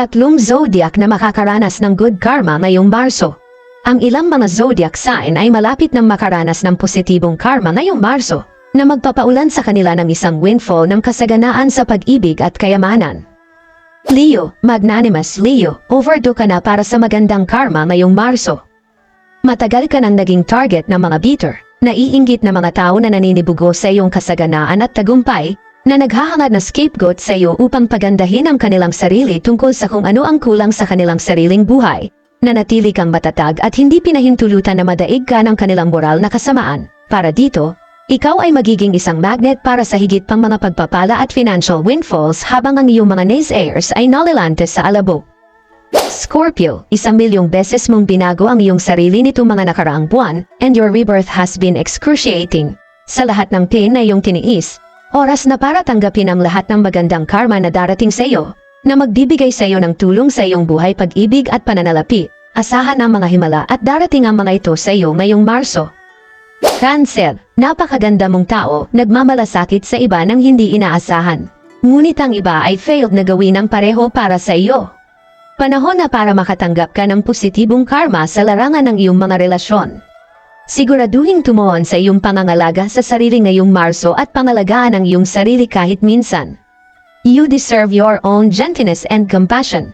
Tatlong zodiac na makakaranas ng good karma ngayong Marso. Ang ilang mga zodiac sign ay malapit ng makaranas ng positibong karma ngayong Marso na magpapaulan sa kanila ng isang windfall ng kasaganaan sa pag-ibig at kayamanan. Leo, magnanimous Leo, overdue ka na para sa magandang karma ngayong Marso. Matagal ka nang naging target ng mga bitter, naiinggit na mga tao na naninibugo sa iyong kasaganaan at tagumpay, na naghahangad na scapegoat sa iyo upang pagandahin ang kanilang sarili tungkol sa kung ano ang kulang sa kanilang sariling buhay, na natili kang matatag at hindi pinahintulutan na madaig ka ng kanilang moral na kasamaan. Para dito, ikaw ay magiging isang magnet para sa higit pang mga pagpapala at financial windfalls habang ang iyong mga naysayers ay nalilante sa alabo. Scorpio, isang milyong beses mong binago ang iyong sarili nitong mga nakaraang buwan, and your rebirth has been excruciating. Sa lahat ng pain na iyong tiniis, oras na para tanggapin ang lahat ng magandang karma na darating sa iyo, na magbibigay sa iyo ng tulong sa iyong buhay pag-ibig at pananalapi. Asahan ang mga himala at darating ang mga ito sa iyo ngayong Marso. Cancer, napakaganda mong tao, nagmamalasakit sa iba nang hindi inaasahan. Ngunit ang iba ay failed na gawin ang pareho para sa iyo. Panahon na para makatanggap ka ng positibong karma sa larangan ng iyong mga relasyon. Siguraduhin tumuon sa iyong pangangalaga sa sarili ngayong Marso at pangalagaan ang iyong sarili kahit minsan. You deserve your own gentleness and compassion.